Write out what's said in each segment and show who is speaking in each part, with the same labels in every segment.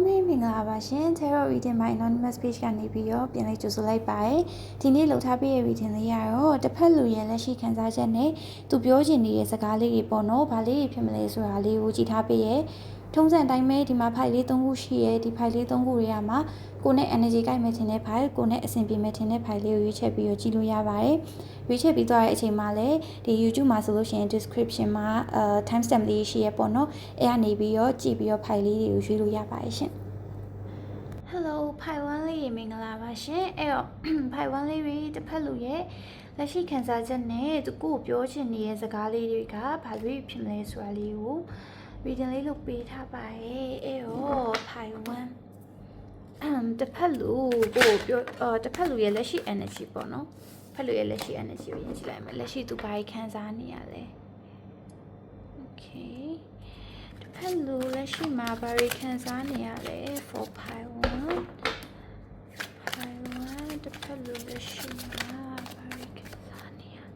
Speaker 1: လုံးမင်းမင်္ဂလာပါရှင် Tarot Reading by Anonymous Page ကနေပြီးတော့ပြန်လေးကြိုဆိုလိုက်ပါတယ်ဒီနေ့လှုပ်ထားပေးတဲ့ reading လေးကတော့တစ်ဖက်လူရဲ့လက်ရှိခံစားချက်နဲ့သူပြောချင်နေတဲ့စကားလေးတွေပေါ့နော်ဗာလေးတွေဖြစ်မလဲဆိုတာလေးကိုကြည့်ထားပေးရဲ့ ထုံးစံတိုင်းပဲဒီမှာ file လေး၃ခုရှိရဲ့ဒီ file လေး၃ခုတွေကမှာကိုနဲ့ energy ကိုက်မဲ့ထင်တဲ့ file ကိုနဲ့အဆင်ပြေမဲ့ထင်တဲ့ file လေးကိုရွေးချက်ပြီးတော့ကြည့်လို့ရပါတယ်ရွေးချက်ပြီးသွားတဲ့အချိန်မှာလည်းဒီ YouTube မှာဆိုလို့ရှိရင် description မှာအဲ time stamp လေးရှိရဲ့ပေါ့နော်အဲကနေပြီးတော့ကြည့်ပြီးတော့ file လေးတွေကိုရွေးလို့ရပါတယ်ရှင် Hello ဖိုင်ဝမ်လေးရေမင်္ဂလာပါရှင်အဲ့တော့ဖိုင်ဝမ်လေးတွေတစ်ဖက်လူရဲ့လက်ရှိခံစားချက်နဲ့သူကိုကိုပြောချင်နေတဲ့စကားလေးတွေကဘာလို့ဖြစ်မလဲဆိုတာလေးကို reading လေးလုပ်ပေးထားပါတယ်အဲ့တော့ဖိုင်ဝမ်အမ်တစ်ဖက်လူကိုကိုပြောအော်တစ်ဖက်လူရဲ့လက်ရှိ energy ပေါ့နော်ဖက်လူရဲ့လက်ရှိ energy ကိုရင်ကြည့်လိုက်မယ်လက်ရှိသူဘာကြီးခံစားနေရလဲ okay တစ်ဖက်လူလက်ရှိမှာဘာတွေခံစားနေရလဲ for pi 1 pi 1တစ်ဖက်လူလက်ရှိမှာဘာတွေခံစားနေရလဲ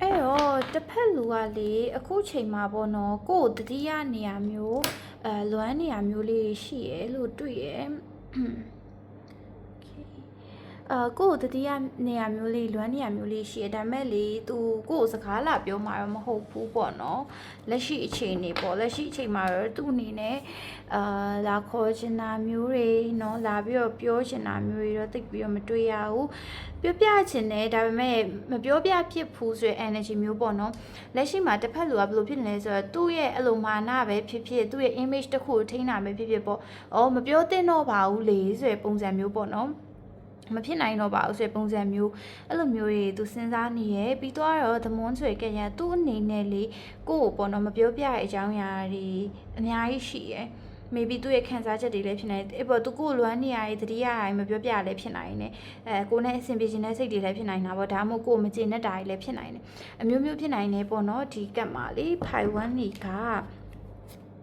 Speaker 1: အဲ့တော့တစ်ဖ က်လူကလေအခုချိန်မှာပေါ့နော်ကိုယ်တတိယနေရာမျိုးအဲလွမ်းနေရာမျိုးလေးရှိရလို့တွေ့ရ အာကို့ကိုတတိယနေရာမျိုးလေးလွမ်းနေရာမျိုးလေးရှိတယ်ဒါပေမဲ့လေသူကို့ကိုစကားလာပြောမှာတော့မဟုတ်ဘူးပေါ့နော်လက်ရှိအခြေအနေပေါ့လက်ရှိအချိန်မှာတော့သူ့အနေနဲ့အာလာခေါ်ချင်တာမျိုးတွေနော်လာပြီးတော့ပြောချင်တာမျိုးတွေတော့သိပြီးတော့မတွေ့ရဘူးပြောပြချင်တယ်ဒါပေမဲ့မပြောပြဖြစ်ဘူးဆိုရယ် energy မျိုးပေါ့နော်လက်ရှိမှာတစ်ဖက်လူကဘယ်လိုဖြစ်နေလဲဆိုတော့သူ့ရဲ့အလိုမာနပဲဖြစ်ဖြစ်သူ့ရဲ့ image တစ်ခုထိန်းတာပဲဖြစ်ဖြစ်ပေါ့အော်မပြောသင့်တော့ပါဘူးလေဆိုရယ်ပုံစံမျိုးပေါ့နော် မဖြစ်နိုင်တော့ပါဘူးဆိုတဲ့ပုံစံမျိုးအဲ့လိုမျိုးတွေသူစဉ်းစားနေရပြီးတော့တော့သမွန်းဆွေကရသူ့အနေနဲ့လေကိုယ့်ကိုပေါ့နော်မပြောပြတဲ့အကြောင်းအရာတွေအများကြီးရှိရယ် maybe သူ့ရဲ့ခံစားချက်တွေလည်းဖြစ်နိုင်တယ်အဲ့ပေါ်သူကိုယ်လွမ်းနေရတဲ့တတိယအရင်မပြောပြလည်းဖြစ်နိုင်တယ်အဲကိုယ်နဲ့အဆင်ပြေခြင်းတဲ့စိတ်တွေလည်းဖြစ်နိုင်တာပေါ့ဒါမှမဟုတ်ကိုယ်မကျေနပ်တာတွေလည်းဖြစ်နိုင်တယ်အမျိုးမျိုးဖြစ်နိုင်တယ်ပေါ့နော်ဒီကတ်မှာလေဖိုင်1နေက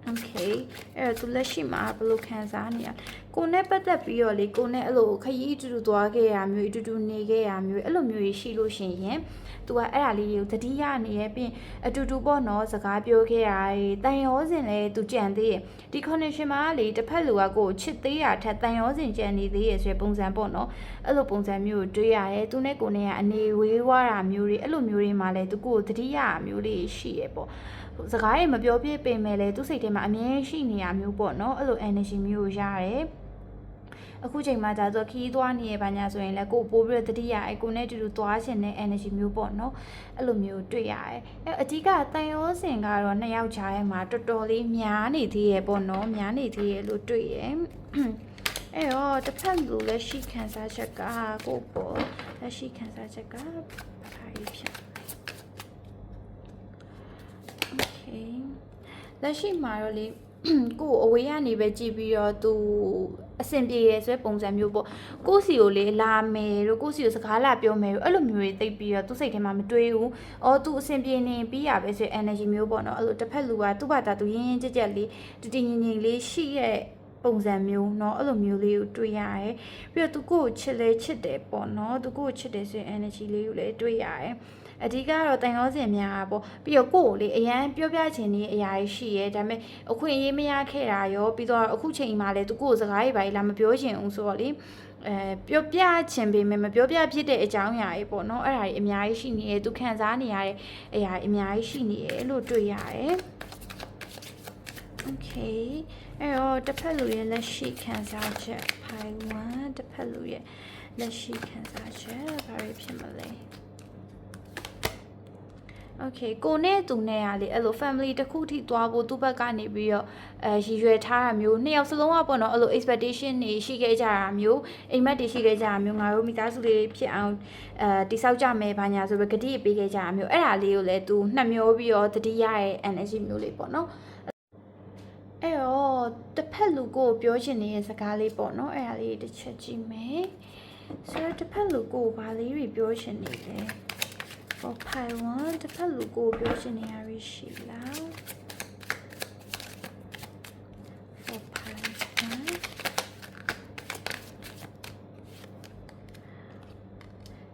Speaker 1: okay အဲ့တော့သူလက်ရှိမှာဘယ်လိုခံစားနေရလဲကိုနဲ့ပတ်သက်ပြီးတော့လေကိုနဲ့အဲ့လိုခရီးအတူတူသွားခဲ့ရမျိုးအတူတူနေခဲ့ရမျိုးအဲ့လိုမျိုးကြီးရှိလို့ရှိရင်သူကအဲ့ဒါလေးကိုတတိယနေရပြင်အတူတူပေါ့နော်စကားပြောခဲ့ရတယ်တန်ရောစင်လဲသူကြံသေးတယ်ဒီ connection မှာလေတစ်ဖက်လူကကိုချစ်သေးရထက်တန်ရောစင်ကြံနေသေးရဆိုတဲ့ပုံစံပေါ့နော်အဲ့လိုပုံစံမျိုးကိုတွေးရတယ်သူနဲ့ကိုနဲ့ကအနေဝေးွားတာမျိုးတွေအဲ့လိုမျိုးတွေမှာလဲသူကိုတတိယမျိုးလေးရှိရပေါ့ စကားတွေမပြောပြပေမဲ့လည်းသူ့စိတ်ထဲမှာအမြဲရှိနေရမျိုးပေါ့နော်အဲ့လို energy မျိုးကိုရတယ်အခုချိန်မှာဒါဆိုခီးသွားနေရပါညာဆိုရင်လည်းကိုပိုးပြီးတော့တတိယအဲကိုနဲ့တူတူသွားရှင်တဲ့ energy မျိုးပေါ့နော်အဲ့လိုမျိုးတွေ့ရတယ်အဲအဓိကတန်ရောစင်ကတော့နှစ်ယောက်ချားထဲမှာတော်တော်လေးများနေသေးရဲ့ပေါ့နော်များနေသေးရဲ့လို့တွေ့ရအဲ့တော့တစ်ဖက်လူလက်ရှိခံစားချက်ကကိုပေါ်လက်ရှိခံစားချက်ကဘာကြီးဖြစ် Okay လက်ရှိမှာတော့လေ ကိုယ်အဝေးကနေပဲကြည့်ပြီးတော့သူအဆင်ပြေရဲဆိုတဲ့ပုံစံမျိုးပေါ့ကိုယ့်စီကိုလေလာမယ်တို့ကိုယ့်စီကိုစကားလာပြောမယ်တို့အဲ့လိုမျိုးတွေသိပ်ပြီးတော့သူ့စိတ်ထဲမှာမတွေးဘူး။အော်သူအဆင်ပြေနေပြီးရပဲဆိုတဲ့ energy မျိုးပေါ့နော်အဲ့လိုတစ်ဖက်လူကသူ့ဘာသာသူရင်းရင်းကြက်ကြက်လေးတည်တည်ငြိမ်ငြိမ်လေးရှိရဲ့ပုံစံမျိုးเนาะအဲ့လိုမျိုးလေးကိုတွေ့ရတယ်ပြီးတော့သူကိုယ့်ကိုချစ်လဲချစ်တယ်ပေါ့เนาะသူကိုယ့်ကိုချစ်တယ်ဆိုရင် energy လေးကိုလည်းတွေ့ရတယ် အဓိကတော့တန်ရောစင်များပေါ့ပြီးတော့ကိုယ့်ကိုလေအရန်ပြောပြချင်တဲ့အရာကြီးရှိရဲဒါပေမဲ့အခွင့်အရေးမရခဲ့တာရောပြီးတော့အခုချိန်မှလည်းသူကိုယ့်ကိုစကားတွေပါလာမပြောချင်ဘူးဆိုတော့လေအဲပြောပြချင်ပေမဲ့မပြောပြဖြစ်တဲ့အကြောင်းအရာတွေပေါ့နော်အဲ့ဒါတွေအများကြီးရှိနေတယ်သူခံစားနေရတဲ့အရာတွေအများကြီးရှိနေတယ်လို့တွေ့ရတယ် Okay အဲ့တော့တစ်ဖက်လူရဲ့လက်ရှိခံစားချက် pi 1တစ်ဖက်လူရဲ့လက်ရှိခံစားချက်ဘာတွေဖြစ်မလဲ Okay ကိုနဲ့သူနဲ့ကလေအဲ့လို family တစ်ခုထိသွားဖို့သူ့ဘက်ကနေပြီးတော့အဲရည်ရွယ်ထားတာမျိုးနှစ်ယောက်စလုံးကပေါ့နော်အဲ့လို expectation တွေရှိခဲ့ကြတာမျိုးအိမ်မက်တွေရှိခဲ့ကြတာမျိုးငါတို့မိသားစုလေးဖြစ်အောင်အဲတိဆောက်ကြမယ်ဘာညာဆိုပြီးဂတိပေးခဲ့ကြတာမျိုးအဲ့ဒါလေးကိုလည်းသူနှက်မျောပြီးတော့တတိယရဲ့ energy မျိုးလေးပေါ့နော်အဲ့တော့တစ်ဖက်လူကိုပြောချင်နေတဲ့စကားလေးပေါ့နော်အဲ့ဒါလေးတစ်ချက်ကြည့်မယ်ဆိုတော့တစ်ဖက်လူကိုဘာလေးတွေပြောချင်နေလဲ for pi 1တစ်ဖက်လူကိုပြောချင်နေရရှိလား for pi 1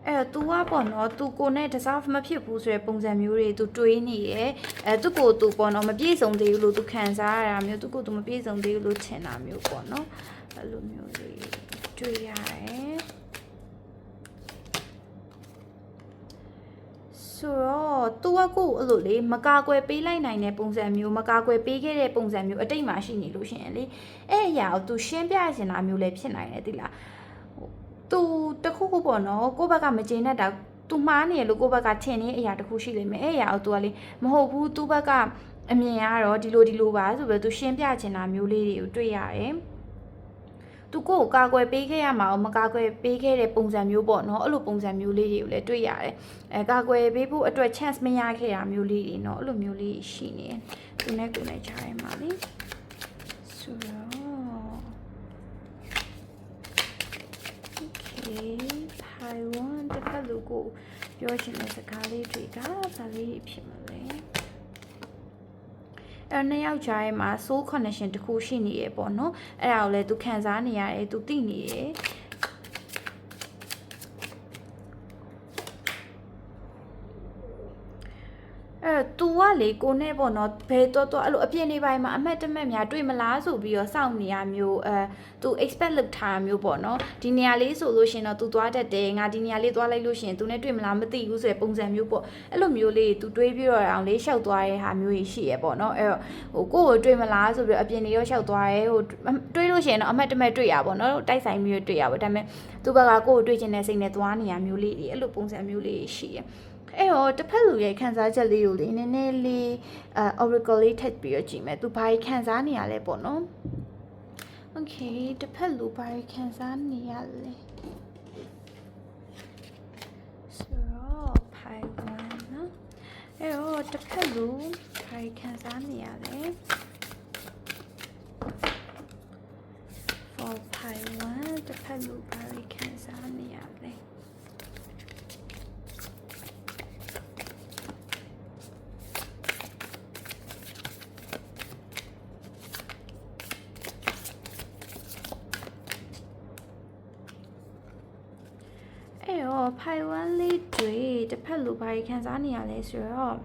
Speaker 1: အဲ့တော့ तू ကပေါ့နော် तू ကိုနဲ့ deserve မဖြစ်ဘူးဆိုတဲ့ပုံစံမျိုးတွေ तू တွေးနေရဲအဲသူကို तू ပေါ့နော်မပြည့်စုံသေးဘူးလို့ तू ခံစားရတာမျိုးသူကို तू မပြည့်စုံသေးဘူးလို့ထင်တာမျိုးပေါ့နော်အဲ့လိုမျိုးတွေတွေ့ရတယ် ဆိုတော့ तू ကကိုယ်အဲ့လိုလေမကာကွယ်ပေးလိုက်နိုင်တဲ့ပုံစံမျိုးမကာကွယ်ပေးခဲ့တဲ့ပုံစံမျိုးအတိတ်မှာရှိနေလို့ရှိရင်လေအဲ့အရာကို तू ရှင်းပြချင်တာမျိုးလည်းဖြစ်နိုင်တယ်တိလား तू တခုခုပေါ့နော်ကိုယ့်ဘက်ကမကျေနပ်တာ तू မှားနေရလို့ကိုယ့်ဘက်ကထင်နေတဲ့အရာတခုရှိလိမ့်မယ်အဲ့အရာကို तू ကလေမဟုတ်ဘူး तू ဘက်ကအမြင်ကတော့ဒီလိုဒီလိုပါဆိုပြီး तू ရှင်းပြချင်တာမျိုးလေးတွေကိုတွေ့ရတယ် သူကိုယ်ကိုကာကွယ်ပေးခဲ့ရမှာအောင်မကာကွယ်ပေးခဲ့တဲ့ပုံစံမျိုးပေါ့နော်အဲ့လိုပုံစံမျိုးလေးတွေကိုလည်းတွေ့ရတယ်အဲကာကွယ်ပေးဖို့အတွက် chance မရခဲ့တာမျိုးလေးတွေနော်အဲ့လိုမျိုးလေးရှိနေတယ်သူနဲ့ကိုယ်နဲ့ကြားရမှာလေဆိုတော့ okay Taiwan တစ်ဖက်လူကိုပြောချင်တဲ့စကားလေးတွေကဘာလေးဖြစ်မလဲ အဲနှစ်ယောက်ကြားထဲမှာ soul connection တစ်ခုရှိနေရပေါ့နော်အဲ့ဒါကိုလည်းသူခံစားနေရတယ်သူသိနေရအဲ့ तू ကလေကိုနဲ့ပေါ့နော်ဘယ်တော့တော့အဲ့လိုအပြင်းနေပိုင်းမှာအမက်တမက်များတွေ့မလားဆိုပြီးတော့စောင့်နေရမျိုးအဲ तू expect လုပ်ထားတာမျိုးပေါ့နော်ဒီနေရာလေးဆိုလို့ရှရင်တော့ तू သွားတတ်တယ်ငါဒီနေရာလေးသွားလိုက်လို့ရှရင် तू နဲ့တွေ့မလားမသိဘူးဆိုတဲ့ပုံစံမျိုးပေါ့အဲ့လိုမျိုးလေး तू တွေးပြီးတော့အောင်လေးရှောက်သွားတဲ့ဟာမျိုးကြီးရှိရပေါ့နော်အဲ့တော့ဟိုကိုယ့်ကိုတွေ့မလားဆိုပြီးတော့အပြင်နေရောရှောက်သွားရဲဟိုတွေးလို့ရှရင်တော့အမက်တမက်တွေ့ရပေါ့နော်တိုက်ဆိုင်မျိုးတွေ့ရပေါ့ဒါပေမဲ့ तू ဘက်ကကိုယ့်ကိုတွေ့ချင်တဲ့စိတ်နဲ့သွားနေရမျိုးလေးတွေအဲ့လိုပုံစံမျိုးလေးရှိရ အဲ့တော့တစ်ဖက်လူရဲ့ခံစားချက်လေးကိုလေနည်းနည်းလေးအဲ oracle လေးထပ်ပြီးတော့ကြည့်မယ်သူဘာကြီးခံစားနေရလဲပေါ့နော် Okay တစ်ဖက်လူဘာကြီးခံစားနေရလဲဆိုတော့ဖိုင်ဝန်နော်အဲ့တော့တစ်ဖက်လူဘာကြီးခံစားနေရလဲ for ဖိုင်ဝန်တစ်ဖက်လူဘာကြီးခံစားနေရလဲ အဲ့တော့ဖိုင်ဝမ်လေးတွေတစ်ဖက် လူဘာကြီးခံစားနေရလဲဆိုတော့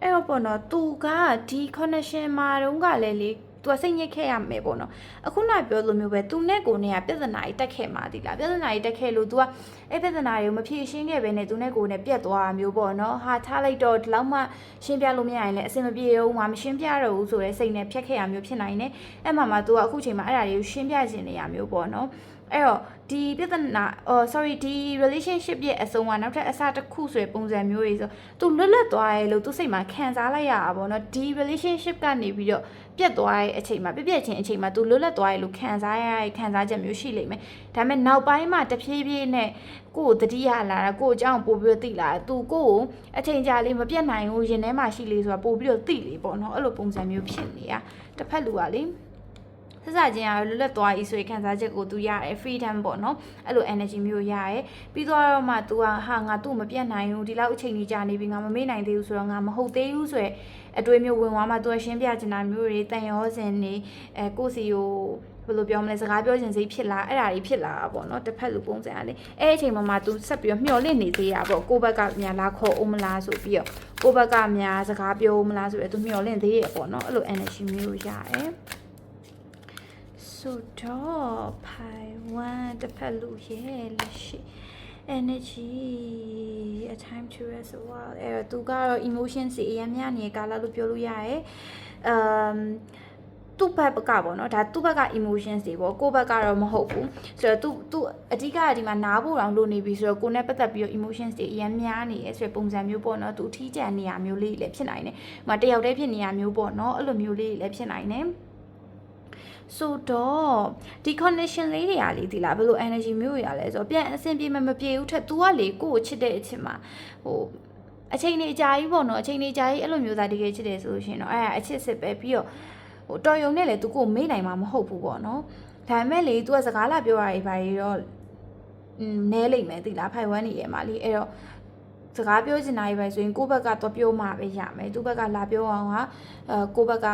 Speaker 1: အဲ့တော့ပေါ့နော်သူကဒီ connection မှာတုန်းကလည်းလေသူကစိတ်ညစ်ခဲ့ရမယ်ပေါ့နော်အခုနပြောလိုမျိုးပဲသူနဲ့ကိုနဲ့ကပြဿနာကြီးတက်ခဲ့မှာဒီလားပြဿနာကြီးတက်ခဲ့လို့ तू ကအဲ့ပြဿနာတွေကိုမဖြေရှင်းခဲ့ပဲနဲ့သူနဲ့ကိုနဲ့ပြတ်သွားတာမျိုးပေါ့နော်ဟာထားလိုက်တော့ဒီလောက်မှရှင်းပြလို့မရရင်လည်းအဆင်မပြေတော့ဘူးငါမရှင်းပြတော့ဘူးဆိုတဲ့စိတ်နဲ့ဖြတ်ခဲ့ရမျိုးဖြစ်နိုင်တယ်အဲ့မှာမှ तू ကအခုချိန်မှာအဲ့ဒါတွေကိုရှင်းပြခြင်းနေရမျိုးပေါ့နော် အဲ့တော့ဒီပြဿနာအော် sorry ဒီ relationship ရဲ့အဆုံးကနောက်ထပ်အစတစ်ခုဆိုတဲ့ပုံစံမျိုးတွေဆိုသူလွတ်လပ်သွားရဲလို့သူစိတ်မှာခံစားလိုက်ရတာပေါ့နော်ဒီ relationship ကနေပြီးတော့ပြတ်သွားတဲ့အချိန်မှာပြက်ပြက်ချင်းအချိန်မှာသူလွတ်လပ်သွားရဲလို့ခံစားရတဲ့ခံစားချက်မျိုးရှိလိမ့်မယ်ဒါပေမဲ့နောက်ပိုင်းမှာတဖြည်းဖြည်းနဲ့ကိုယ်ကိုတတိယလာတာကိုယ်အကြောင်းပို့ပြီးတော့သိလာတယ်သူကိုယ်ကိုအချိန်ကြာလေးမပြတ်နိုင်ဘူးရင်ထဲမှာရှိလေဆိုတာပို့ပြီးတော့သိလေပေါ့နော်အဲ့လိုပုံစံမျိုးဖြစ်နေတာတစ်ဖက်လူကလေ ဆက်စချင်းကလွတ်လပ်သွားပြီဆိုရင်ခံစားချက်ကို तू ရတယ် freedom ပေါ့နော်အဲ့လို energy မျိုးရတယ်ပြီးတော့မှ तू ကဟာငါသူ့မပြတ်နိုင်ဘူးဒီလောက်အချိန်ကြီးကြာနေပြီငါမမေ့နိုင်သေးဘူးဆိုတော့ငါမဟုတ်သေးဘူးဆိုရယ်အတွေးမျိုးဝင်သွားမှ तू ရှင်းပြချင်တာမျိုးတွေတန်ရောစင်နေအဲကိုစီကိုဘယ်လိုပြောမလဲစကားပြောချင်စိတ်ဖြစ်လာအဲ့ဒါတွေဖြစ်လာတာပေါ့နော်တစ်ဖက်လူပုံစံကလေအဲ့အချိန်မှာမှ तू ဆက်ပြီးတော့မျှော်လင့်နေသေးတာပေါ့ကိုယ့်ဘက်ကများလာခေါ်အောင်မလားဆိုပြီးတော့ကိုယ့်ဘက်ကများစကားပြောအောင်မလားဆိုပြီးတော့ तू မျှော်လင့်သေးရပေါ့နော်အဲ့လို energy မျိုးရတယ် ဆိုတော့ဖိုင်ဝမ်တစ်ဖက်လူရဲ့လက်ရှိ energy a time to rest a while အဲ့တော့သူကတော့ emotion စီအရင်များနေကာလလို့ပြောလို့ရတယ်အမ်သူ့ဘက်ကပေါ့နော်ဒါသူ့ဘက်က emotions တွေပေါ့ကိုယ့်ဘက်ကတော့မဟုတ်ဘူးဆိုတော့သူသူအဓိကကဒီမှာနားဖို့တောင်လုပ်နေပြီဆိုတော့ကိုယ်နဲ့ပတ်သက်ပြီးတော့ emotions တွေအရင်များနေရဲဆိုတဲ့ပုံစံမျိုးပေါ့နော်သူထီးကြံနေရမျိုးလေးလည်းဖြစ်နိုင်တယ်။ဟိုမှာတယောက်တည်းဖြစ်နေရမျိုးပေါ့နော်အဲ့လိုမျိုးလေးလည်းဖြစ်နိုင်တယ်။ ဆိုတော့ဒီ connection လေးတွေကလေဒီလားဘယ်လို energy မျိုးတွေရလဲဆိုတော့ပြန်အဆင်ပြေမမပြေဘူးထက် तू ကလေကိုယ့်ကိုချစ်တဲ့အချိန်မှာဟိုအချိန်နေအကြာကြီးပေါ့နော်အချိန်နေအကြာကြီးအဲ့လိုမျိုးသားတကယ်ချစ်တယ်ဆိုလို့ရှိရင်တော့အဲ့ဒါအချစ်စစ်ပဲပြီးတော့ဟိုတော်ယုံနဲ့လေ तू ကိုယ်မေ့နိုင်မှာမဟုတ်ဘူးပေါ့နော်ဒါပေမဲ့လေ तू ကစကားလာပြောရည်ပါရီတော့อืมနဲလိမ့်မယ်ဒီလားဖိုင်ဝမ်နေရမှာလေအဲ့တော့စကားပြောချင်တာကြီးပဲဆိုရင်ကိုယ့်ဘက်ကတော့ပြောမှပဲရမယ်သူ့ဘက်ကလာပြောအောင်ဟာအဲကိုယ့်ဘက်က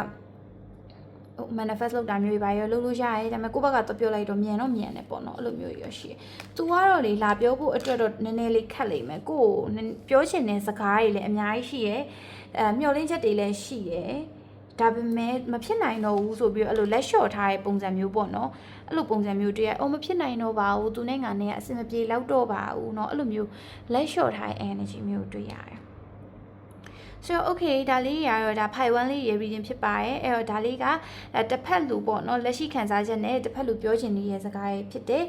Speaker 1: ဟို manifest လုပ်တာမျိုးတွေပါရောလုပ်လို့ရတယ်ဒါပေမဲ့ကိုယ့်ဘက်ကတော့ပြောလိုက်တော့မြန်တော့မြန်တယ်ပေါ့နော်အဲ့လိုမျိုးတွေရရှိတယ်။ तू ကတော့လေလာပြောဖို့အတွက်တော့နည်းနည်းလေးခက်လိမ့်မယ်ကိုယ်ကိုပြောချင်တဲ့စကားတွေလည်းအများကြီးရှိရယ်အဲမျှော်လင့်ချက်တွေလည်းရှိရယ်ဒါပေမဲ့မဖြစ်နိုင်တော့ဘူးဆိုပြီးတော့အဲ့လိုလက်လျှော့ထားတဲ့ပုံစံမျိုးပေါ့နော်အဲ့လိုပုံစံမျိုးတွေ့ရအော်မဖြစ်နိုင်တော့ပါဘူးသူနဲ့ငါနဲ့ကအဆင်မပြေလောက်တော့ပါဘူးเนาะအဲ့လိုမျိုးလက်လျှော့ထားတဲ့ energy မျိုးတွေ့ရတယ် ဆိုတော့ okay ဒါလေးရတော့ဒါ pi 1လေးရ reading ဖြစ်ပါတယ်အဲ့တော့ဒါလေးကဒါတစ်ဖက်လူပေါ့နော်လက်ရှိခံစားချက်နဲ့တစ်ဖက်လူပြောချင်နေတဲ့စကားတွေဖြစ်တယ်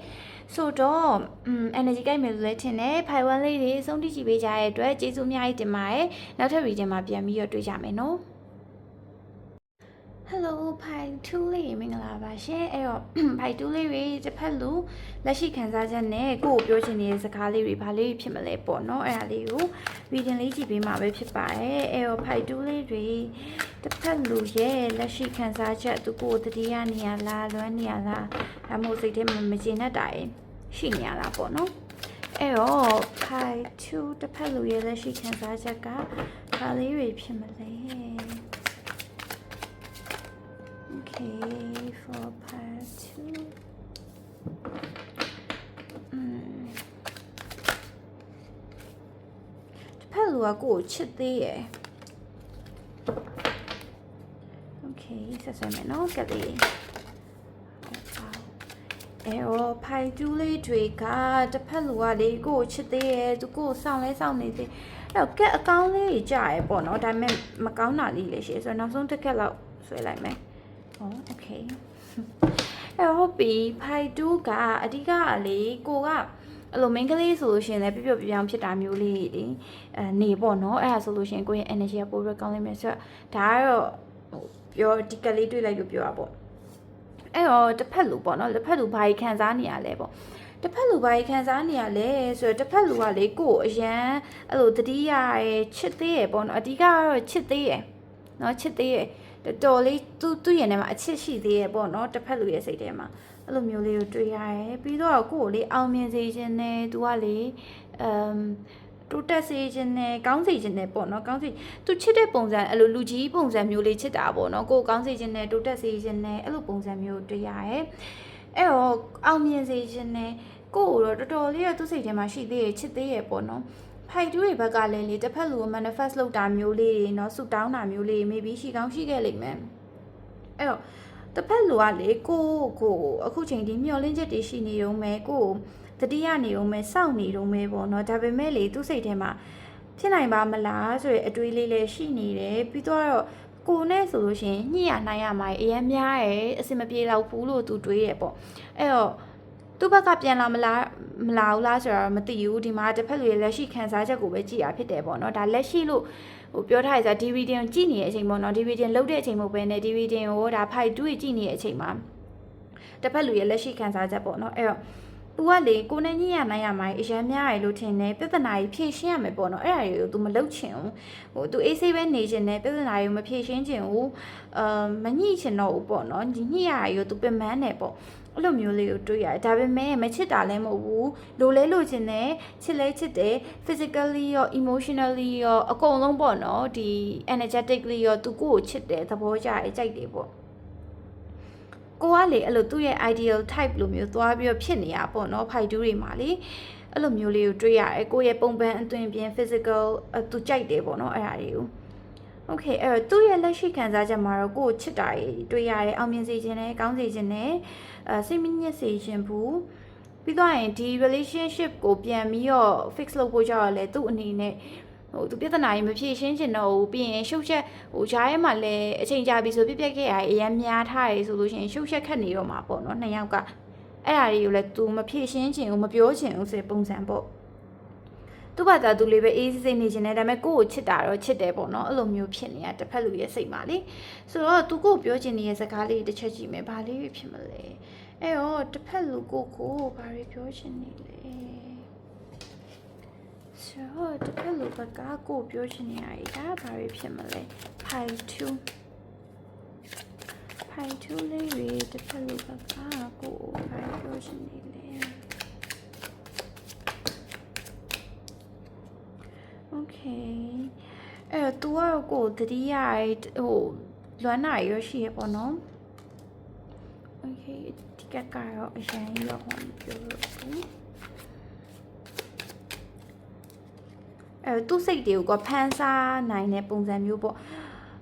Speaker 1: ဆိုတော့ um energy ကိုက်မယ်လို့လည်းထင်တယ် pi 1လေးတွေစုံတိကြည့်ပေးကြတဲ့အတွက်ကျေးဇူးအများကြီးတင်ပါတယ်နောက်ထပ် reading မှာပြန်ပြီးတော့တွေ့ကြမယ်နော် Hello ဖိုင်2လေးမင်္ဂလာပါရှင်အဲ့တော့ဖိုင်2လေးတွေတစ်ဖက်လူလက်ရှိခံစားချက်နဲ့ကိုယ့်ကိုပြောချင်နေတဲ့စကားလေးတွေဘာလေးဖြစ်မလဲပေါ့နော်အဲ့ဒါလေးကို reading လေးကြည့်ပေးမှာပဲဖြစ်ပါတယ်အဲ့တော့ဖိုင်2လေးတွေတစ်ဖက်လူရဲ့လက်ရှိခံစားချက်သူကိုယ်တတိယနေရလားလွမ်းနေရလားဒါမှမဟုတ်စိတ်ထဲမှာမကျေနပ်တာရှိနေရလားပေါ့နော်အဲ့တော့ဖိုင်2တစ်ဖက်လူရဲ့လက်ရှိခံစားချက်ကဘာလေးတွေဖြစ်မလဲ Okay, for part two. Mm. တစ်ဖက်လူကကိုယ်ကိုချစ်သေးရယ် Okay ဆက်ဆွဲမယ်နော်ကလေးအဲတော့ဖိုင်ကျူးလေးတွေကတစ်ဖက်လူကလေကိုယ်ကိုချစ်သေးရယ်သူကိုယ်ကိုစောင့်လဲစောင့်နေသေးအဲ့တော့ကက်အကောင့်လေးကြီးကြာရယ်ပေါ့နော်ဒါပေမဲ့မကောင်းတာလေးလေးရှိရယ်ဆိုတော့နောက်ဆုံးတစ်ခက်လောက်ဆွဲလိုက်မယ် phone okay အဲ့ဟုတ်ပြီ file 2ကအဓိကလေကိုကအဲ့လို main ကလေးဆိုလို့ရှင်လည်းပြပြပြောင်းဖြစ်တာမျိုးလေးတွေအဲနေပေါ့နော်အဲ့ဒါဆိုလို့ရှင်ကိုရဲ့ energy ကပိုပြီးကောင်းနေမယ်ဆိုတော့ဒါကတော့ဟိုပြောဒီကလေးတွေ့လိုက်လို့ပြောတာပေါ့အဲ့တော့တစ်ဖက်လူပေါ့နော်တစ်ဖက်လူဘာကြီးခံစားနေရလဲပေါ့တစ်ဖက်လူဘာကြီးခံစားနေရလဲဆိုတော့တစ်ဖက်လူကလေကိုအရန်အဲ့လိုတတိယရဲ့ချစ်သေးရယ်ပေါ့နော်အဓိကကတော့ချစ်သေးရယ်နော်ချစ်သေးရယ် တော်တော်လေးသူ့သူ့ရင်ထဲမှာအချစ်ရှိသေးရဲ့ပေါ့နော်တစ်ဖက်လူရဲ့စိတ်ထဲမှာအဲ့လိုမျိုးလေးကိုတွေ့ရတယ်ပြီးတော့ကိုယ့်ကိုလေအောင်မြင်စေခြင်းနဲ့သူကလေအမ်တိုးတက်စေခြင်းနဲ့ကောင်းစေခြင်းနဲ့ပေါ့နော်ကောင်းစေသူချစ်တဲ့ပုံစံအဲ့လိုလူကြီးပုံစံမျိုးလေးချစ်တာပေါ့နော်ကိုယ်ကောင်းစေခြင်းနဲ့တိုးတက်စေခြင်းနဲ့အဲ့လိုပုံစံမျိုးတွေ့ရတယ်အဲ့တော့အောင်မြင်စေခြင်းနဲ့ကိုယ့်ကိုတော့တော်တော်လေးတော့သူ့စိတ်ထဲမှာရှိသေးရဲ့ချစ်သေးရဲ့ပေါ့နော် ဖိုက်တူတွေဘက်ကလည်းလေတစ်ဖက်လူကို manifest လုပ်တာမျိုးလေးတွေเนาะဆူတောင်းတာမျိုးလေး maybe ရှိကောင်းရှိခဲ့လိမ့်မယ်အဲ့တော့တစ်ဖက်လူကလေကိုကိုအခုချိန်ဒီမျောလင်းချက်တွေရှိနေတော့မယ်ကိုတတိယနေတော့မယ်စောင့်နေတော့မယ်ပေါ့เนาะဒါပေမဲ့လေသူ့စိတ်ထဲမှာဖြစ်နိုင်ပါမလားဆိုရယ်အတွေးလေးလည်းရှိနေတယ်ပြီးတော့ကိုနဲ့ဆိုလို့ရှိရင်ညှိရနိုင်ရမှာအရင်များရယ်အစင်မပြေတော့ဘူးလို့သူတွေးရပေါ့အဲ့တော့ သူ့ဘက်ကပြန်လာမလားမလာဘူးလားဆိုတော့မသိဘူးဒီမှာတစ်ဖက်လူရဲ့လက်ရှိခံစားချက်ကိုပဲကြည့်ရဖြစ်တယ်ပေါ့နော်ဒါလက်ရှိလို့ဟိုပြောထားရစား DVD ကိုကြည့်နေတဲ့အချိန်ပေါ့နော် DVD လုတ်တဲ့အချိန်မဟုတ်ဘဲနဲ့ DVD ကိုဒါဖိုက်တူးကြည့်နေတဲ့အချိန်မှာတစ်ဖက်လူရဲ့လက်ရှိခံစားချက်ပေါ့နော်အဲ့တော့သူကလေကိုနဲ့ညညနိုင်ရမှာအရန်များရလို့ထင်တယ်ပြဿနာကြီးဖြေရှင်းရမယ်ပေါ့နော်အဲ့ဒါတွေကို तू မလုပ်ချင်ဘူးဟို तू အေးဆေးပဲနေချင်တယ်ပြဿနာတွေကိုမဖြေရှင်းချင်ဘူးအာမညှိချင်တော့ဘူးပေါ့နော်ညှိရရကို तू ပင်ပန်းတယ်ပေါ့ အဲ့လိုမျိုးလေးကိုတွေ့ရတယ်ဒါပေမဲ့မချစ်တာလည်းမဟုတ်ဘူးလိုလဲလိုချင်တယ်ချစ်လဲချစ်တယ် physically ရော emotionally ရောအကုန်လုံးပေါ့နော်ဒီ energetically ရောသူကိုယ်ကိုချစ်တယ်သဘောကျတယ်ကြိုက်တယ်ပေါ့ကိုကလေအဲ့လိုသူ့ရဲ့ ideal type လိုမျိုးသွားပြီးတော့ဖြစ်နေရပေါ့နော်ဖိုက်တူးတွေမှာလေအဲ့လိုမျိုးလေးကိုတွေ့ရတယ်ကိုယ့်ရဲ့ပုံပန်းအသွင်ပြင် physical သူကြိုက်တယ်ပေါ့နော်အဲ့ဒါတွေကို โอเคအဲ့တော့သူ့ရဲ့လက်ရှိခံစားချက်မှာတော့ကိုယ်ချစ်တာတွေတွေ့ရတယ်အောင်မြင်စေခြင်းနဲ့ကောင်းစေခြင်းနဲ့အဲစိတ်မညစ်စေခြင်းဘူးပြီးတော့ရင်ဒီ relationship ကိုပြန်ပြီးတော့ fix လုပ်ဖို့ကြတော့လေသူ့အနေနဲ့ဟိုသူပြဿနာကြီးမဖြေရှင်းချင်တော့ဘူးပြီးရင်ရှုပ်ချက်ဟိုဂျားရဲမှာလည်းအချိန်ကြာပြီဆိုပြက်ပြက်ခဲ့ရအရင်များထားရဆိုလို့ရှိရင်ရှုပ်ချက်ခတ်နေတော့မှာပေါ့နော်နှစ်ယောက်ကအဲ့ဒါတွေကိုလည်း तू မဖြေရှင်းချင်ဘူးမပြောချင်ဘူးဆိုတဲ့ပုံစံပေါ့ သူ့ဘာသာသူလေးပဲအေးစိစိနေခြင်းနဲ့ဒါပေမဲ့ကိုယ့်ကိုချစ်တာတော့ချစ်တယ်ပေါ့နော်အဲ့လိုမျိုးဖြစ်နေတာတစ်ဖက်လူရဲ့စိတ်မှာလေဆိုတော့သူကိုပြောချင်နေတဲ့စကားလေးတစ်ချက်ကြည့်မယ်ဘာလေးဖြစ်မလဲအဲ့တော့တစ်ဖက်လူကိုကိုဘာတွေပြောချင်နေလဲဆိုတော့တစ်ဖက်လူဘက်ကကိုပြောချင်နေရတာဘာတွေဖြစ်မလဲဖိုင်2ဖိုင်2လေးတွေတစ်ဖက်လူဘက်ကကိုဘာတွေပြောချင်နေလဲ Okay အဲ့တော့ तू ကတော့ကိုယ်တတိယဟိုလွမ်းနာရရှိရပေါ့နော်ဒီကကတော့အရင်ရောဟောပြောလို့ဘူးအဲသူ့စိတ်တွေကိုကဖန်ဆာနိုင်တဲ့ပုံစံမျိုးပေါ့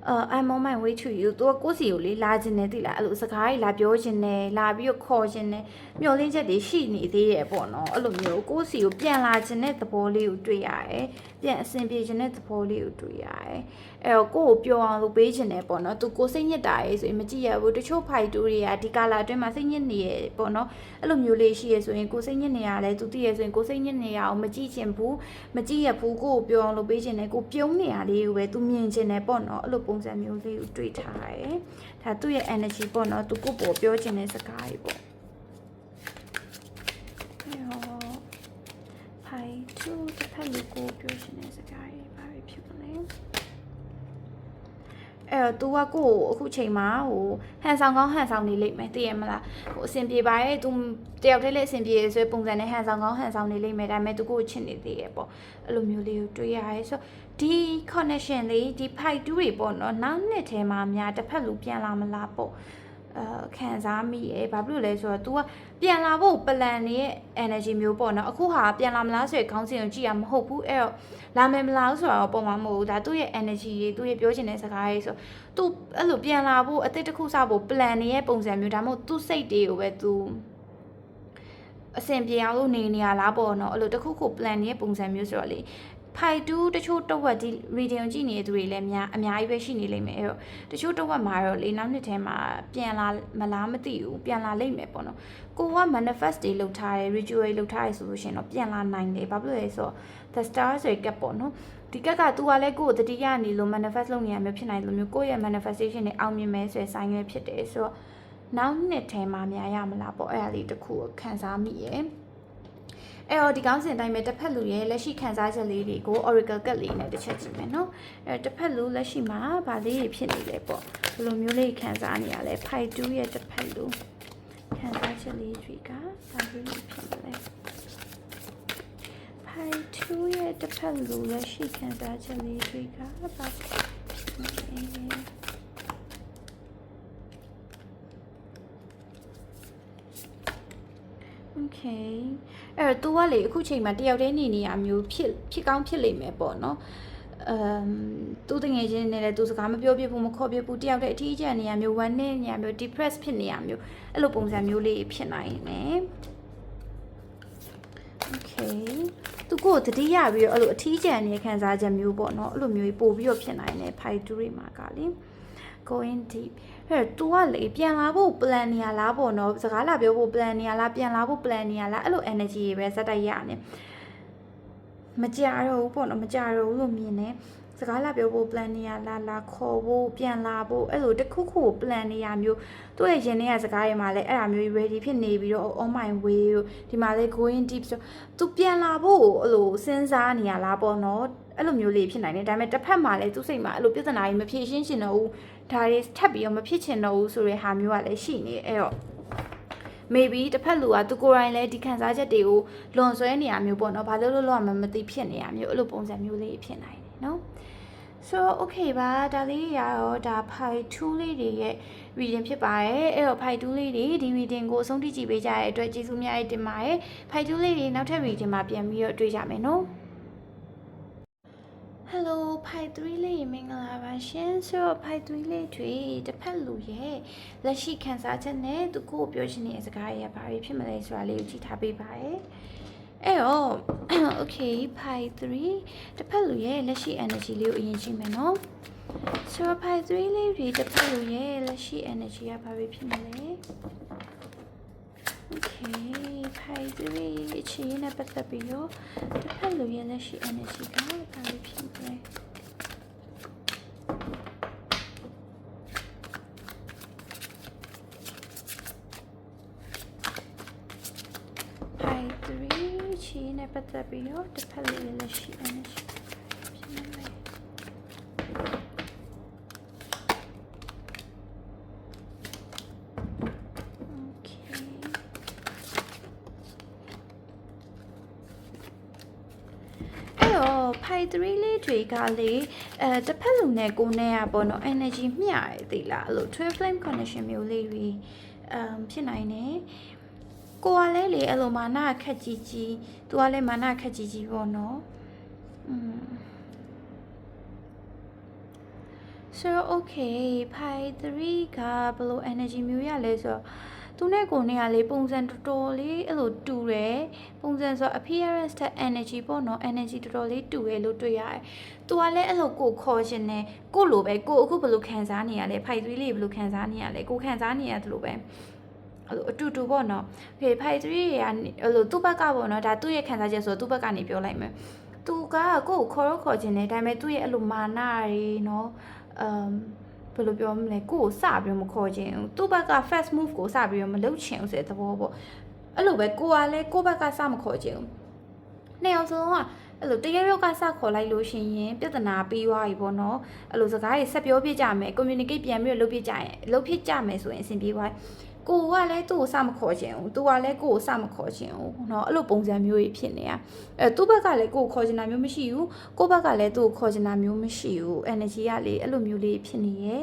Speaker 1: အာ I'm on my way to you သူကကိုယ့်စီကိုလေလာခြင်းနဲ့တိလားအဲ့လိုစကားကြီးလာပြောခြင်းနဲ့လာပြီးတော့ခေါ်ခြင်းနဲ့မျောလင်းချက်တွေရှိနေသေးရဲ့ပေါ့နော်အဲ့လိုမျိုးကိုယ့်စီကိုပြန်လာခြင်းတဲ့သဘောလေးကိုတွေ့ရတယ်ပြန်အဆင်ပြေခြင်းတဲ့သဘောလေးကိုတွေ့ရတယ်အဲ့တော့ကိုယ့်ကိုပြောအောင်လုပ်ပေးခြင်းနဲ့ပေါ့နော်သူကိုယ်စိတ်ညစ်တာရေးဆိုရင်မကြည့်ရဘူးတချို့ဖိုက်တူတွေကဒီကာလာအတွင်းမှာစိတ်ညစ်နေရပေါ့နော်အဲ့လိုမျိုးလေးရှိရဆိုရင်ကိုယ်စိတ်ညစ်နေရလဲသူသိရဆိုရင်ကိုယ်စိတ်ညစ်နေရအောင်မကြည့်ချင်ဘူးမကြည့်ရဘူးကိုယ့်ကိုပြောအောင်လုပ်ပေးခြင်းနဲ့ကိုယ်ပြုံးနေရလေးကိုပဲသူမြင်ခြင်းနဲ့ပေါ့နော်အဲ့လိုပုံစံမျိုးလေးကိုတွေ့ထားတယ်ဒါသူ့ရဲ့ energy ပေါ့နော်သူကိုယ့်ပေါ်ပြောခြင်းတဲ့စကားကြီးပေါ့အဲ့တော့ဖိုက်တူတစ်ဖက်လူကိုပြောခြင်းတဲ့စကားကြီးဘာဖြစ်မလဲ အဲ့တော့ तू ကကိုယ့်ကိုအခုချိန်မှာဟိုဟန်ဆောင်ကောင်းဟန်ဆောင်နေလိမ့်မယ်သိရမလားဟိုအဆင်ပြေပါရဲ့ तू တယောက်တည်းလေးအဆင်ပြေဆိုပုံစံနဲ့ဟန်ဆောင်ကောင်းဟန်ဆောင်နေလိမ့်မယ်ဒါပေမဲ့ तू ကိုယ့်ကိုချစ်နေသေးရဲ့ပေါ့အဲ့လိုမျိုးလေးကိုတွေ့ရတယ်ဆိုတော့ ဒီ connection လေးဒီ fight 2တွေပေါ့နော်နောက်နှစ်ထဲမှာများတစ်ဖက်လူပြန်လာမလားပေါ့အာခံစားမိရယ်ဘာဖြစ်လို့လဲဆိုတော့ तू ကပြန်လာဖို့ plan နေရဲ့ energy မျိုးပေါ့နော်အခုဟာပြန်လာမလားဆိုရယ်ခေါင်းစဉ်ကိုကြည့်ရမဟုတ်ဘူးအဲ့တော့လာမယ်မလားဆိုတော့ပုံမှန်မဟုတ်ဘူးဒါသူ့ရဲ့ energy တွေသူ့ရဲ့ပြောချင်တဲ့စကားတွေဆိုသူအဲ့လိုပြန်လာဖို့အသစ်တစ်ခုစဖို့ plan နေရဲ့ပုံစံမျိုးဒါမှမဟုတ်သူ့စိတ်တွေကိုပဲ तू အဆင်ပြေအောင်လုပ်နေနေရလားပေါ့နော်အဲ့လိုတစ်ခုခု plan နေရဲ့ပုံစံမျိုးဆိုတော့လေ ဖိုက်တူးတချို့တော့ဝက်ဒီ reading ကြည့်နေတဲ့သူတွေလည်းအများအများကြီးပဲရှိနေလိမ့်မယ်အဲ့တော့တချို့တော့ဝက်မှာတော့လေနောက်နှစ်ထဲမှာပြန်လာမလားမသိဘူးပြန်လာလိမ့်မယ်ပေါ့နော်ကိုက manifest တွေလုပ်ထားတယ် ritual တွေလုပ်ထားတယ်ဆိုလို့ရှိရင်တော့ပြန်လာနိုင်တယ်ဘာဖြစ်လို့လဲဆိုတော့ the star ဆိုတဲ့ကပ်ပေါ့နော်ဒီကက်က तू ကလည်းကိုယ်ကိုတတိယနေလို့ manifest လုပ်နေရမျိုးဖြစ်နိုင်လို့မျိုးကိုယ့်ရဲ့ manifestation တွေအောင်မြင်မယ်ဆိုတဲ့ sign ပဲဖြစ်တယ်ဆိုတော့နောက်နှစ်ထဲမှာများရမလားပေါ့အဲ့ဒါလေးတစ်ခုကိုခံစားမိရယ် အဲ့တော့ဒီကောင်းစဉ်အတိုင်းပဲတစ်ဖက်လူရဲ့လက်ရှိခံစားချက်လေးတွေကို oracle ကတ်လေးနဲ့တစ်ချက်ကြည့်မယ်နော်အဲ့တစ်ဖက်လူလက်ရှိမှာဗာလေးတွေဖြစ်နေလဲပေါ့ဘယ်လိုမျိုးလေးခံစားနေရလဲဖိုက်တူးရဲ့တစ်ဖက်လူခံစားချက်လေးတွေကဗာလေးတွေဖြစ်နေလဲဖိုက်တူးရဲ့တစ်ဖက်လူလက်ရှိခံစားချက်လေးတွေကဗာဖြစ်နေလဲ Okay အဲ့တော့ तू ကလေအခုချိန်မှာတယောက်တည်းနေနေရမျိုးဖြစ်ဖြစ်ကောင်းဖြစ်လိမ့်မယ်ပေါ့နော်အမ်သူတငယ်ချင်းနဲ့လည်းသူစကားမပြောပြဘူးမခေါ်ပြဘူးတယောက်တည်းအထီးကျန်နေရမျိုးဝမ်းနေနေရမျိုး depress ဖြစ်နေရမျိုးအဲ့လိုပုံစံမျိုးလေးဖြစ်နိုင်တယ် Okay သူကိုယ်တတိယပြီးတော့အဲ့လိုအထီးကျန်နေခံစားချက်မျိုးပေါ့နော်အဲ့လိုမျိုးပို့ပြီးတော့ဖြစ်နိုင်တယ်ဖိုက်တူတွေမှာကလေ going deep အဲ့တော့ तू ကလေပြန်လာဖို့ plan နေရလားပေါ့နော်စကားလာပြောဖို့ plan နေရလားပြန်လာဖို့ plan နေရလားအဲ့လို energy တွေပဲစက်တိုက်ရနေမကြတော့ဘူးပေါ့နော်မကြတော့ဘူးလို့မြင်တယ်စကားလာပြောဖို့ plan နေရလားလာခေါ်ဖို့ပြန်လာဖို့အဲ့လိုတစ်ခုခု plan နေရမျိုးသူ့ရဲ့ရင်ထဲကစကားတွေမှာလည်းအဲ့ဒါမျိုး ready ဖြစ်နေပြီးတော့ on my way တို့ဒီမှာလည်း going deep ဆို तू ပြန်လာဖို့အဲ့လိုစဉ်းစားနေရလားပေါ့နော်အဲ့လိုမျိုးလေးဖြစ်နိုင်တယ်ဒါပေမဲ့တစ်ဖက်မှာလည်းသူ့စိတ်မှာအဲ့လိုပြဿနာကြီးမဖြေရှင်းချင်တော့ဘူး ဒါတွေထပ်ပြီးတော့မဖြစ်ချင်တော့ဘူးဆိုတဲ့ဟာမျိုးကလည်းရှိနေအဲ့တော့ maybe တစ်ဖက်လူကသူကိုယ်တိုင်လည်းဒီခံစားချက်တွေကိုလွန်ဆွဲနေရမျိုးပေါ့နော်ဘာလို့လို့လို့မှမသိဖြစ်နေရမျိုးအဲ့လိုပုံစံမျိုးလေးဖြစ်နိုင်တယ်နော် so okay ပါဒါလေးရတော့ဒါ pi 2လေးတွေရဲ့ reading ဖြစ်ပါတယ်အဲ့တော့ pi 2လေးတွေဒီ reading ကိုအဆုံးထိကြည့်ပေးကြတဲ့အတွက်ကျေးဇူးအများကြီးတင်ပါတယ် pi 2လေးတွေနောက်ထပ် reading မှာပြန်ပြီးတော့တွေ့ကြမယ်နော် Hello Pi 3လေးမင်္ဂလာပါရှင်ဆိုတော့ Pi 3လေးတွေတစ်ဖက်လူရဲ့လက်ရှိခံစားချက်နဲ့သူကိုယ်ပြောချင်တဲ့စကားတွေကဘာတွေဖြစ်မလဲဆိုတာလေးကိုကြည့်ထားပေးပါရယ်အဲ့တော့ okay Pi 3တစ်ဖက်လူရဲ့လက်ရှိ energy လေးကိုအရင်ကြည့်မယ်နော်ဆိုတော့ Pi 3လေးတွေတစ်ဖက်လူရဲ့လက်ရှိ energy ကဘာတွေဖြစ်မလဲ Okay ဖိုင်တွေအချင်းနဲ့ပတ်သက်ပြီးတော့တစ်ဖက်လူရဲ့လက်ရှိ energy ကဘာလို့ဖြစ်လဲဖိုင်တွေအချင်းနဲ့ပတ်သက်ပြီးတော့တစ်ဖက်လူရဲ့လက်ရှိ energy ဖြစ်နေလဲ အဲ့ တော့ဖိုင်3လေးတွေကလေအဲတစ်ဖက်လူနဲ့ကိုနဲ့ရပေါ့နော် energy မျှရည်သိလားအဲ့လို twin flame connection မျိုးလေးတွေအမ်ဖြစ်နိုင်တယ်ကိုကလည်းလေအဲ့လိုမာနခက်ကြီးကြီးသူကလည်းမာနခက်ကြီးကြီးပေါ့နော်อืมဆိုတော့ okay ဖိုင်3ကဘယ်လို energy မျိုးရလဲဆိုတော့ သူနဲ့ကိုနဲ့ကလေပုံစံတော်တော်လေးအဲ့လိုတူတယ်ပုံစံဆိုတော့ appearance တဲ့ energy ပေါ့နော် energy တော်တော်လေးတူတယ်လို့တွေ့ရတယ်။ तू ကလည်းအဲ့လိုကိုခေါ်ခြင်းနဲ့ကိုလိုပဲကိုအခုဘယ်လိုခံစားနေရလဲဖိုက်သွေးလေးဘယ်လိုခံစားနေရလဲကိုခံစားနေရတယ်လို့ပဲအဲ့လိုအတူတူပေါ့နော်။ဖေဖိုက်သွေးတွေကအဲ့လိုသူ့ဘက်ကပေါ့နော်ဒါသူ့ရဲ့ခံစားချက်ဆိုတော့သူ့ဘက်ကနေပြောလိုက်မယ်။ तू ကကိုကိုခေါ်တော့ခေါ်ခြင်းနဲ့ဒါပေမဲ့သူ့ရဲ့အဲ့လိုမာနတွေနော်အမ်ဘ ယ်လိုပြောမလဲကိုကိုစပြီးတော့မခေါ်ခြင်းဘူးသူ့ဘက်က fast move ကိုစပြီးတော့မလုပ်ချင်ဘူးဆိုတဲ့သဘောပေါ့အဲ့လိုပဲကိုကလည်းကိုယ့်ဘက်ကစမခေါ်ခြင်းဘူးနှစ်ယောက်စလုံးကအဲ့လိုတရရောက်ကစခေါ်လိုက်လို့ရှိရင်ပြဿနာပြီးသွားပြီပေါ့နော်အဲ့လိုစကားတွေဆက်ပြောပြကြမယ် communicate ပြန်ပြီးတော့လုပ်ပြကြရင်လုပ်ဖြစ်ကြမယ်ဆိုရင်အဆင်ပြေသွား ကိုကလည်းသူ့ကိုစမခေါ်ခြင်းဘူးသူကလည်းကိုကိုစမခေါ်ခြင်းဘူးเนาะအဲ့လိုပုံစံမျိုးကြီးဖြစ်နေတာအဲသူ့ဘက်ကလည်းကိုကိုခေါ်ချင်တာမျိုးမရှိဘူးကိုယ့်ဘက်ကလည်းသူ့ကိုခေါ်ချင်တာမျိုးမရှိဘူး energy ကလေအဲ့လိုမျိုးလေးဖြစ်နေရဲ့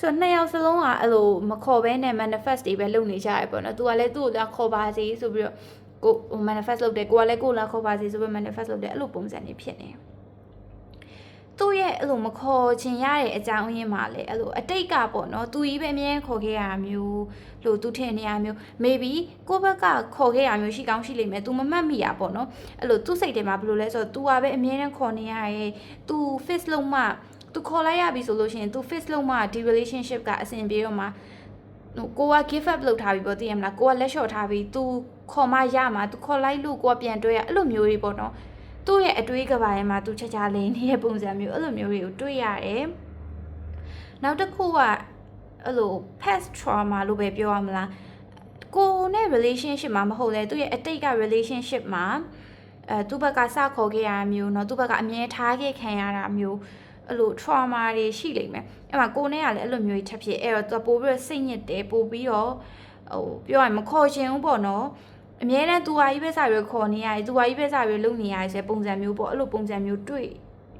Speaker 1: ဆိုတော့နှစ်ယောက်စလုံးကအဲ့လိုမခေါ်ဘဲနဲ့ manifest တွေပဲလုပ်နေကြရပေါ့နော်။ तू ကလည်းသူ့ကိုလာခေါ်ပါစေဆိုပြီးတော့ကိုဟို manifest လုပ်တယ်ကိုကလည်းကိုလာခေါ်ပါစေဆိုပြီး manifest လုပ်တယ်အဲ့လိုပုံစံတွေဖြစ်နေ သူ့ရဲ့အဲ့လိုမခေါ်ချင်ရတဲ့အကြောင်းရင်းမှာလေအဲ့လိုအတိတ်ကပေါ့နော်သူကြီးပဲအမြဲခေါ်ခဲ့ရတာမျိုးလို့သူထင်နေရမျိုး maybe ကိုယ့်ဘက်ကခေါ်ခဲ့ရမျိုးရှိကောင်းရှိလိမ့်မယ် तू မမှတ်မိရပေါ့နော်အဲ့လိုသူ့စိတ်ထဲမှာဘယ်လိုလဲဆိုတော့ तू ကပဲအမြဲတမ်းခေါ်နေရရဲ့ तू face လုံးမှ तू ခေါ်လိုက်ရပြီဆိုလို့ရှိရင် तू face လုံးမှဒီ relationship ကအဆင်ပြေတော့မှဟိုကိုက give up လုပ်ထားပြီပေါ့သိရမလားကိုကလက်လျှော့ထားပြီ तू ခေါ်မရမှာ तू ခေါ်လိုက်လို့ကိုကပြန်တွေ့ရအဲ့လိုမျိုးတွေပေါ့နော် သူ့ရဲ့အတွေးကဘာထဲမှာ तू ချက်ချလိန်နေတဲ့ပုံစံမျိုးအဲ့လိုမျိုးတွေကိုတွေ့ရတယ်နောက်တစ်ခုကအဲ့လို past trauma လို့ပဲပြောရမလားကိုနဲ့ relationship မှာမဟုတ်လဲသူ့ရဲ့အတိတ်က relationship မှာအဲသူ့ဘက်ကစခေါ်ခဲ့ရတာမျိုးเนาะသူ့ဘက်ကအမြဲထားခဲ့ခံရတာမျိုးအဲ့လို trauma တွေရှိလိမ့်မယ်အဲ့မှာကိုနဲ့ကလည်းအဲ့လိုမျိုးကြီးထပ်ဖြစ်အဲ့တော့သူပို့ပြီးတော့စိတ်ညစ်တယ်ပို့ပြီးတော့ဟိုပြောရရင်မခေါ်ချင်ဘူးပေါ့နော် အမြဲတမ်းသူဟာကြီးပဲစပြီးခေါ်နေရတယ်သူဟာကြီးပဲစပြီးလုပ်နေရတယ်ဆိုတဲ့ပုံစံမျိုးပေါ့အဲ့လိုပုံစံမျိုးတွေ့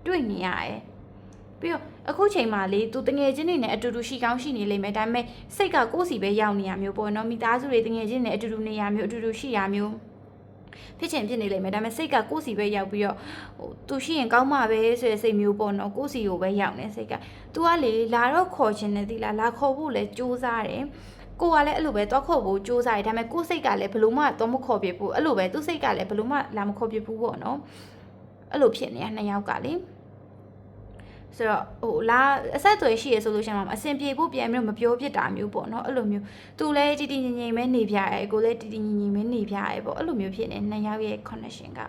Speaker 1: တွေ့နေရတယ်ပြီးတော့အခုချိန်မှာလေသူတငယ်ချင်းတွေနဲ့အတူတူရှိကောင်းရှိနေလိမ့်မယ်ဒါပေမဲ့စိတ်ကကိုယ့်စီပဲရောက်နေရမျိုးပေါ့နော်မိသားစုတွေတငယ်ချင်းတွေအတူတူနေရမျိုးအတူတူရှိရမျိုးဖြစ်ချင်ဖြစ်နေလိမ့်မယ်ဒါပေမဲ့စိတ်ကကိုယ့်စီပဲရောက်ပြီးတော့ဟိုသူရှိရင်ကောင်းမှာပဲဆိုတဲ့စိတ်မျိုးပေါ့နော်ကိုယ့်စီကိုပဲရောက်နေစိတ်က तू ကလေလာတော့ခေါ်ချင်တယ်သီလားလာခေါ်ဖို့လဲစူးစားတယ် ကိုကလည်းအဲ့လိုပဲတော့ခေါ်ဖို့စူးစားတယ်ဒါပေမဲ့ကိုယ်စိတ်ကလည်းဘလို့မှတော့မခေါ်ပြဘူးအဲ့လိုပဲသူ့စိတ်ကလည်းဘလို့မှလာမခေါ်ပြဘူးပေါ့နော်အဲ့လိုဖြစ်နေတာနှစ်ယောက်ကလေဆိုတော့ဟိုလာအဆက်အသွယ်ရှိရဆိုလို့ရှိရင်အဆင်ပြေဖို့ပြန်ပြီးမပြောပြတာမျိုးပေါ့နော်အဲ့လိုမျိုးသူလည်းတည်တည်ငြိမ်ငြိမ်ပဲနေပြရဲကိုလည်းတည်တည်ငြိမ်ငြိမ်ပဲနေပြရဲပေါ့အဲ့လိုမျိုးဖြစ်နေနှစ်ယောက်ရဲ့ connection က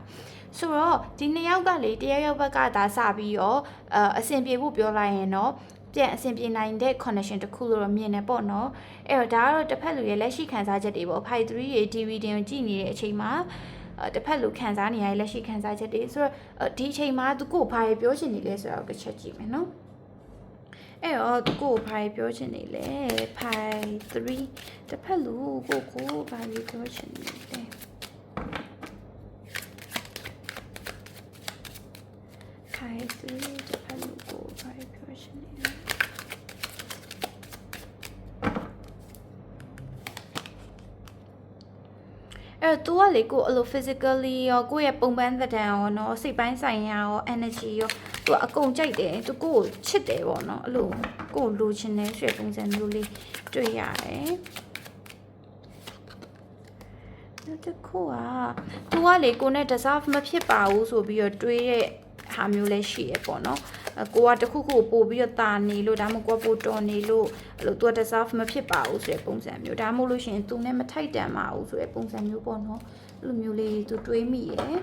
Speaker 1: ဆိုတော့ဒီနှစ်ယောက်ကလေတယောက်ယောက်ကသာစပြီးတော့အအဆင်ပြေဖို့ပြောလိုက်ရင်တော့ ပြန်အဆင်ပြေနိုင်တဲ့ connection တစ်ခုလို့တော့မြင်နေပေါ့နော်အဲ့တော့ဒါကတော့တစ်ဖက်လူရဲ့လက်ရှိခံစားချက်တွေပေါ့ Fight 3ရေ DVD ကိုကြည့်နေတဲ့အချိန်မှာတစ်ဖက်လူခံစားနေရတဲ့လက်ရှိခံစားချက်တွေဆိုတော့ဒီအချိန်မှာသူကိုဘာပြောချင်နေလဲဆိုတော့တစ်ချက်ကြည့်မယ်နော်အဲ့တော့သူကိုဘာပြောချင်နေလဲ pi 3တစ်ဖက်လူကိုကိုဘာပြောချင်နေလဲ pi 3တစ်ဖက်လူကိုဘာပြောချင်နေလဲအဲ့ တော့ तू ကလေကိုအဲ့လို physically ရောကိုယ့်ရဲ့ပုံပန်းသဏ္ဍာန်ရောနော်စိတ်ပိုင်းဆိုင်ရာရော energy ရော तू အကုန်ကြိုက်တယ် तू ကိုယ်ချစ်တယ်ပေါ့နော်အဲ့လိုကိုယ်လိုချင်တဲ့ရွှေပုံစံမျိုးလေးတွေ့ရတယ်တခုက तू ကလေကိုနဲ့ deserve မဖြစ်ပါဘူးဆိုပြီးတော့တွေးတဲ့ဟာမျိုးလည်းရှိရပေါ့နော်။ ကိုကတခုခုပို့ပြီးတော့တာနေလို့ဒါမှမဟုတ်ကိုကပို့တော်နေလို့အဲ့လို तू က deserve မဖြစ်ပါဘူးဆိုတဲ့ပုံစံမျိုးဒါမှမဟုတ်လို့ရှိရင် तू နဲ့မထိုက်တန်ပါဘူးဆိုတဲ့ပုံစံမျိုးပေါ့နော်အဲ့လိုမျိုးလေး तू တွေးမိရယ်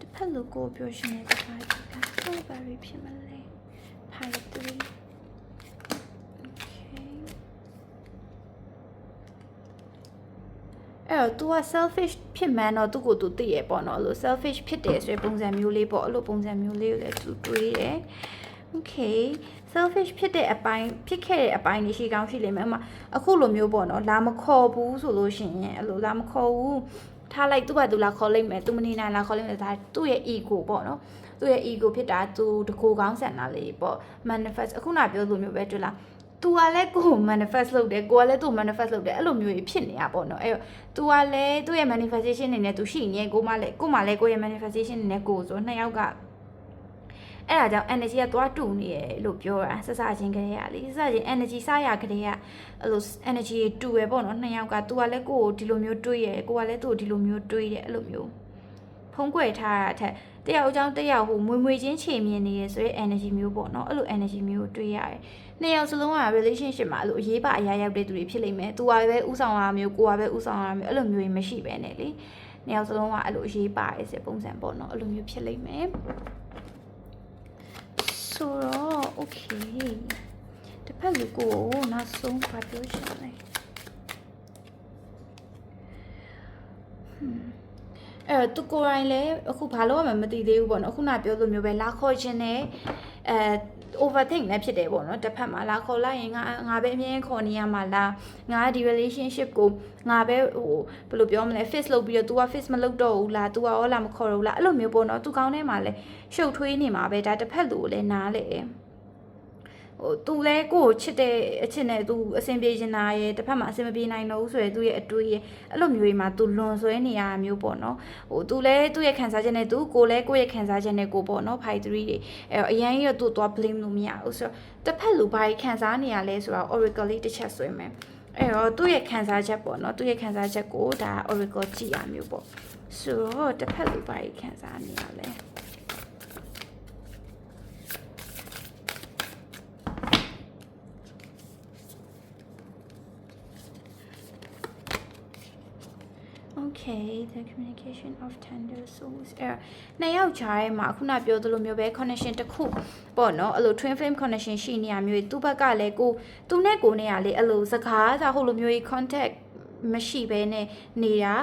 Speaker 1: တစ်ဖက်လူကိုပြောရှင်နေတဲ့ဘာကြီးကဆိုဘာရီဖြစ်မလဲဖိုင်3 Okay. အဲ့တော့ तू က selfish ဖြစ်မှန်းတော့သူ့ကိုယ်သူသိရပေါ့နော်အဲ့လို selfish ဖြစ်တယ်ဆိုတဲ့ပုံစံမျိုးလေးပေါ့အဲ့လိုပုံစံမျိုးလေးကိုလည်း तू တွေးတယ် okay selfish ဖြစ်တဲ့အပိုင်းဖြစ်ခဲ့တဲ့အပိုင်းတွေရှိကောင်းရှိလိမ့်မယ်အမအခုလိုမျိုးပေါ့နော်လာမခေါ်ဘူးဆိုလို့ရှိရင်အဲ့လိုလာမခေါ်ဘူးထားလိုက်သူ့ဘာသူလာခေါ်လိုက်မယ်သူမနေနိုင်လာခေါ်လိုက်မယ်ဒါသူ့ရဲ့ ego ပေါ့နော်သူ့ရဲ့ ego ဖြစ်တာသူတကိုကောင်းဆန်တာလေးပေါ့ manifest အခုနပြောလိုမျိုးပဲတွေ့လား तू ကလည်းကိုယ်ကို manifest လုပ်တယ်ကိုကလည်းသူ့ manifest လုပ်တယ်အဲ့လိုမျိုးကြီးဖြစ်နေတာပေါ့နော်အဲ့တော့ तू ကလည်းသူ့ရဲ့ manifestation နေနဲ့ तू ရှိနေကိုမှလည်းကိုမှလည်းကိုယ့်ရဲ့ manifestation နေနဲ့ကိုဆိုနှစ်ယောက်ကအဲ့ဒါကြောင့် energy ကသွားတူနေရလို့ပြောတာဆက်စချင်းကလေးကလေဆက်စချင်း energy စရကလေးကအဲ့လို energy တူရပေါ့နော်နှစ်ယောက်က तू ကလည်းကိုကိုဒီလိုမျိုးတွေးရကိုကလည်းသူ့ကိုဒီလိုမျိုးတွေးတယ်အဲ့လိုမျိုးဖုံးကွယ်ထားတာထက်တယောက်အကြောင်းတယောက်ဟိုမွေမွေချင်းချေမြင်နေရဆိုရဲ energy မျိုးပေါ့နော်အဲ့လို energy မျိုးကိုတွေးရတယ် နှစ်ယောက်စလုံးက relationship မှာအဲ့လိုအရေးပါအရာရောက်တဲ့သူတွေဖြစ်လိမ့်မယ်။ तू ကပဲဥဆောင်ရတာမျိုးကိုကပဲဥဆောင်ရတာမျိုးအဲ့လိုမျိုးကြီးမရှိပဲနဲ့လေ။နှစ်ယောက်စလုံးကအဲ့လိုအရေးပါရဲ့စပုံစံပေါ့နော်အဲ့လိုမျိုးဖြစ်လိမ့်မယ်။ဆိုတော့ okay တစ်ဖက်လူကိုနောက်ဆုံးဖတ်ပြောချင်တယ်။အဲ့တော့သူကိုယ်တိုင်လည်းအခုဘာလို့မှမသိသေးဘူးပေါ့နော်အခုနပြောလိုမျိုးပဲလာခေါ်ခြင်းနဲ့အဲ overthink လည်းဖြစ်တယ်ပေါ့နော်တစ်ဖက်မှာလာခေါ်လိုက်ရင်ငါငါပဲအမြဲခေါ်နေရမှာလားငါဒီ relationship ကိုငါပဲဟိုဘယ်လိုပြောမလဲ face လုပ်ပြီးတော့ तू က face မလုပ်တော့ဘူးလား तू ကရောလာမခေါ်တော့ဘူးလားအဲ့လိုမျိုးပေါ့နော် तू ကောင်းထဲမှာလည်းရှုပ်ထွေးနေမှာပဲဒါတစ်ဖက်လူကိုလည်းနားလေ ဟိုသူလဲကိုကိုချစ်တဲ့အချစ်နဲ့သူအဆင်ပြေနေတာရဲ့တစ်ဖက်မှာအဆင်မပြေနိုင်တော့ဘူးဆိုရယ်သူရဲ့အတွေးရဲ့အဲ့လိုမျိုးတွေမှာသူလွန်ဆွဲနေရတာမျိုးပေါ့နော်ဟိုသူလဲသူ့ရဲ့ခံစားချက်နဲ့သူကိုလဲကိုရဲ့ခံစားချက်နဲ့ကိုပေါ့နော်ဖိုင်3တွေအဲ့တော့အရန်ရသူ့သွား blame လို့မရဘူးဆိုတော့တစ်ဖက်လူဘာကြီးခံစားနေရလဲဆိုတော့ oracle လေးတစ်ချက်ဆွဲမယ်အဲ့တော့သူ့ရဲ့ခံစားချက်ပေါ့နော်သူ့ရဲ့ခံစားချက်ကိုဒါ oracle ကြည့်ရမျိုးပေါ့ဆိုတော့တစ်ဖက်လူဘာကြီးခံစားနေရလဲ Okay the communication of tender souls အဲ့နှစ်ယောက်ကြားထဲမှာခုနပြောသလိုမျိုးပဲ connection တစ်ခုပေါ့နော်အဲ့လို twin flame connection ရှိနေရမျိုးသူ့ဘက်ကလည်းကိုသူနဲ့ကိုနဲ့ကလေအဲ့လိုစကားသာဟိုလိုမျိုးကြီး contact မရှိဘဲနဲ့နေတာ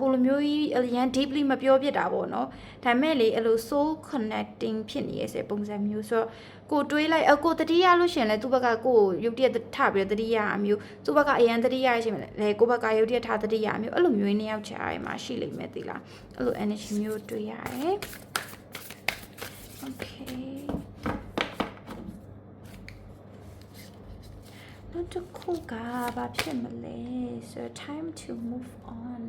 Speaker 1: ဟိုလိုမျိုးကြီးအရန် deeply မပြောပြတာပေါ့နော်ဒါပေမဲ့လေအဲ့လို soul connecting ဖြစ်နေရစေပုံစံမျိုးဆိုတော့ကိုတွေးလိုက်အကိုတတိယလို့ရှရင်လဲသူ့ဘက်ကကိုရုပ်တရက်ထပြီးတော့တတိယအမျိုးသူ့ဘက်ကအရန်တတိယရှင်လဲကိုဘက်ကရုပ်တရက်ထတတိယအမျိုးအဲ့လိုမျိုးနှစ်ယောက်ချားရမှာရှိလိမ့်မယ်သီလားအဲ့လို energy မျိုးတွေးရတယ် okay နောက်တစ်ခုကဘာဖြစ်မလဲဆိုတော့ time to move on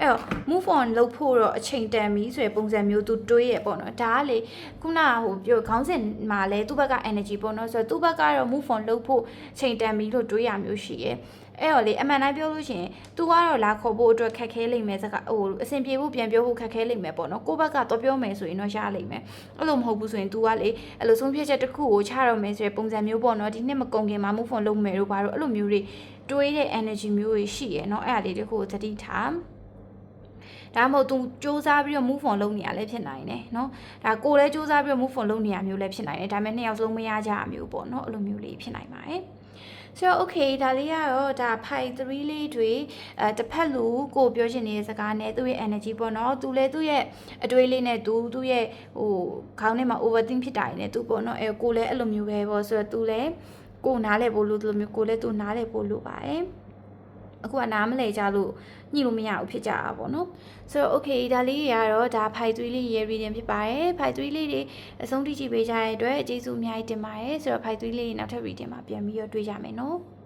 Speaker 1: အဲ့တော့ move on လုပ်ဖို့တော့အချိန်တန်ပြီဆိုရယ်ပုံစံမျိုးသူတွေးရပေါ့နော်ဒါကလေခုနကဟိုပြောခေါင်းစဉ်မှာလဲသူ့ဘက်က energy ပေါ့နော်ဆိုတော့သူ့ဘက်ကတော့ move on လုပ်ဖို့ချိန်တန်ပြီလို့တွေးရမျိုးရှိရယ် အဲ့တော့လေအမှန်တိုင်းပြောလို့ရှိရင် तू ကတော့လာခေါ်ဖို့အတွက်ခက်ခဲလိမ့်မယ်စကားဟိုအဆင်ပြေဖို့ပြန်ပြောဖို့ခက်ခဲလိမ့်မယ်ပေါ့နော်ကိုယ့်ဘက်ကတော့ပြောမယ်ဆိုရင်တော့ရလိမ့်မယ်အဲ့လိုမဟုတ်ဘူးဆိုရင် तू ကလေအဲ့လိုဆုံးဖြတ်ချက်တစ်ခုကိုချတော့မယ်ဆိုရယ်ပုံစံမျိုးပေါ့နော်ဒီနှစ်မကုန်ခင်မှာ move on လုပ်မယ်တို့ဘာလို့အဲ့လိုမျိုးတွေတွေးတဲ့ energy မျိုးတွေရှိရယ်နော်အဲ့ဒါလေးတစ်ခုကိုသတိထားဒါမှမဟုတ် तू စူးစမ်းပြီးတော့ move on လုပ်နေရလဲဖြစ်နိုင်တယ်เนาะဒါကိုလည်းစူးစမ်းပြီးတော့ move on လုပ်နေရမျိုးလည်းဖြစ်နိုင်တယ်ဒါပေမဲ့နှစ်ယောက်စလုံးမရကြအမျိုးပေါ့เนาะအဲ့လိုမျိုးလေးဖြစ်နိုင်ပါတယ် ဆိုတော့ okay ဒါလေးကတော့ဒါ pi 3လေးတွေအဲတစ်ဖက်လူကိုပြောချင်နေတဲ့စကားနဲ့သူ့ရဲ့ energy ပေါ့နော်သူလည်းသူ့ရဲ့အတွေးလေးနဲ့သူသူ့ရဲ့ဟိုခေါင်းထဲမှာ overthink ဖြစ်တာနေနဲ့သူပေါ့နော်အဲကိုလည်းအဲ့လိုမျိုးပဲပေါ့ဆိုတော့သူလည်းကိုနားလဲဖို့လို့သူလိုမျိုးကိုလည်းသူနားလဲဖို့လို့ပါတယ်အခုကနားမလဲကြလို့ ညှိလို့မရဘူးဖြစ်ကြတာပေါ့နော်ဆိုတော့ okay ဒါလေးတွေကတော့ဒါဖိုင်3လေးရဲ့ reading ဖြစ်ပါတယ်ဖိုင်3လေးတွေအဆုံးထိကြည့်ပေးကြတဲ့အတွက်ကျေးဇူးအများကြီးတင်ပါတယ်ဆိုတော့ဖိုင်3လေးနောက်ထပ် reading မှာပြန်ပြီးတော့တွေ့ကြမယ်နော်